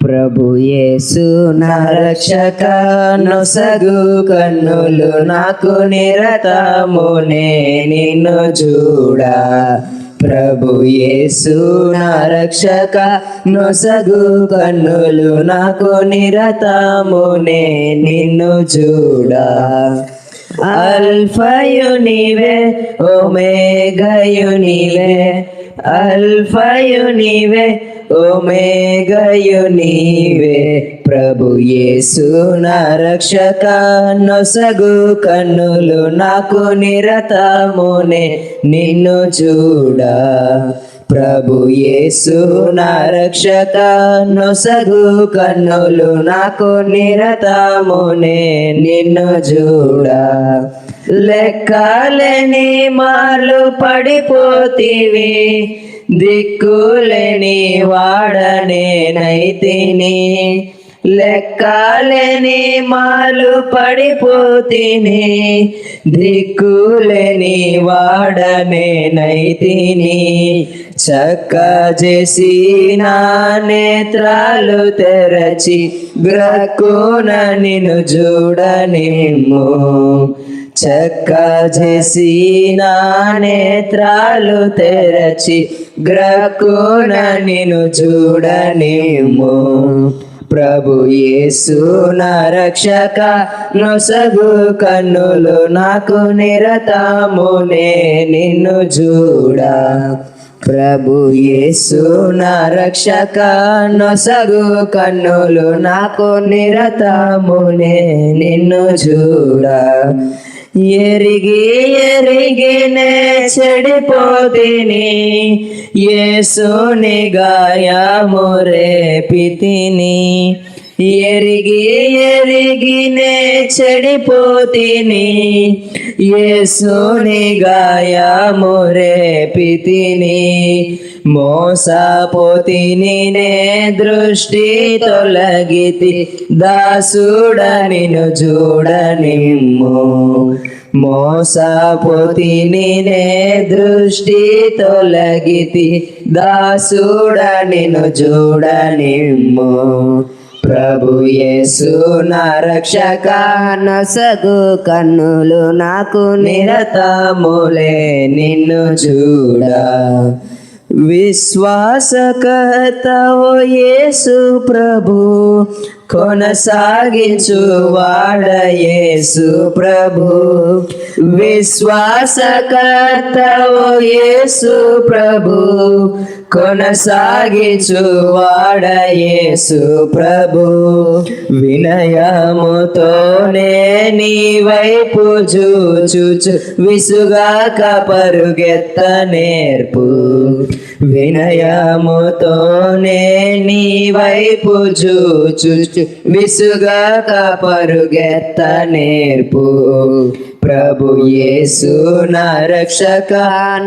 ప్రభు యేసు నా రక్షక నొసగు కన్నులు నాకు నిరతము నిన్ను చూడ. ప్రభు యేసు నా రక్షక నొసగు కన్నులు నాకు నిరతము నిన్ను చూడ. అల్ఫయు నీవే ఒమేగయు నీవే అల్ఫయు నీవే ఓ నీవే ప్రభు యేసు నా రక్షక నొసగు కన్నులు నాకు నిరతమునే నిన్ను చూడ. ప్రభు యేసు నా రక్షక నొసగు కన్నులు నాకు నిరతమునే నిన్ను చూడ. లెక్కలేని మార్లు పడిపోతీవి దిక్కులేని వాడనే నైతిని లెక్కలేని మాలు పడిపోతిని దిక్కులేని వాడనే నైతిని చక్క చేసి నా నేత్రాలు తెరచి గ్రక్కున నిన్ను చూడనిమ్ము. చక్క చేసి నా నేత్రాలు తెరచి గ్రక్కున నేను చూడనేమో. ప్రభు యేసు నా రక్షక నొసగు కన్నులు నాకు నిరతమునే నిన్ను చూడ. ప్రభు యేసు నా రక్షక నొసగు కన్నులు నాకు నిరతమునే నిన్ను చూడ. ఎరిగి ఎరిగినే చెడిపోతిని. ఏసుని గాయము రేపితిని. ఎరిగి ఎరిగినే చెడిపోతిని. యేసుని గాయము రేపితిని మోసపోతిని నే దృష్టి తొలగితి దాసుడ నిన్ను చూడనిమ్ము. మోసపోతిని నే దృష్టి తొలగితి దాసుడ నిన్ను చూడనిమ్ము. ప్రభు యేసు నా రక్షక నసగు కన్నులు నాకు నిరతములే నిన్ను చూడా. విశ్వాసకర్తవో యేసు ప్రభు కొనసాగించు వాడయేసు ప్రభు. విశ్వాసకర్తవో యేసు ప్రభు. కొనసాగించు వాడయేసు ప్రభు. వినయముతోనే నీ వైపు చూచుచు విసుగాక పరుగెత్త నేర్పు. వినయముతోనే నీ వైపు చూచు విసుగాక పరుగెత్త నేర్పు. ప్రభు యేసు నా రక్షక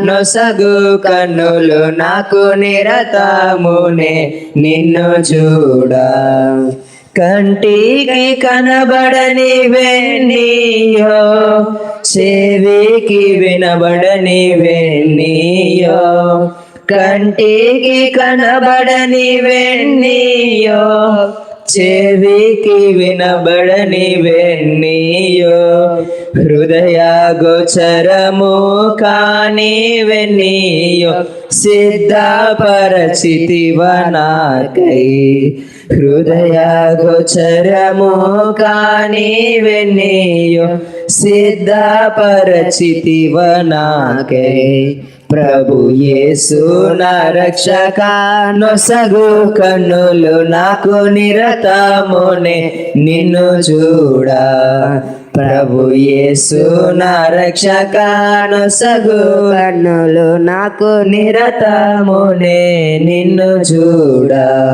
నొసగు కన్నులు నాకు నిరతమునే నిన్ను చూడా. కంటికి కనబడని చెవికి వినబడని వెన్నీయో కంటికి కనబడని వెన్నీయో చెవికి వినబడని వెన్నీయో హృదయ గోచరము కాని వెన్నీయో సిద్ధపరచితివనాకై హృదయ గోచరము కాని వెన్నీయో సిద్ధపరచితివనాకై. ప్రభు యేసు నా రక్షక నొసగు కన్నులు నాకు నిరతమునే నిన్ను చూడా. ప్రభు యేసు నా రక్షక నొసగు కన్నులు నాకు నిరతమునే నిన్ను చూడా.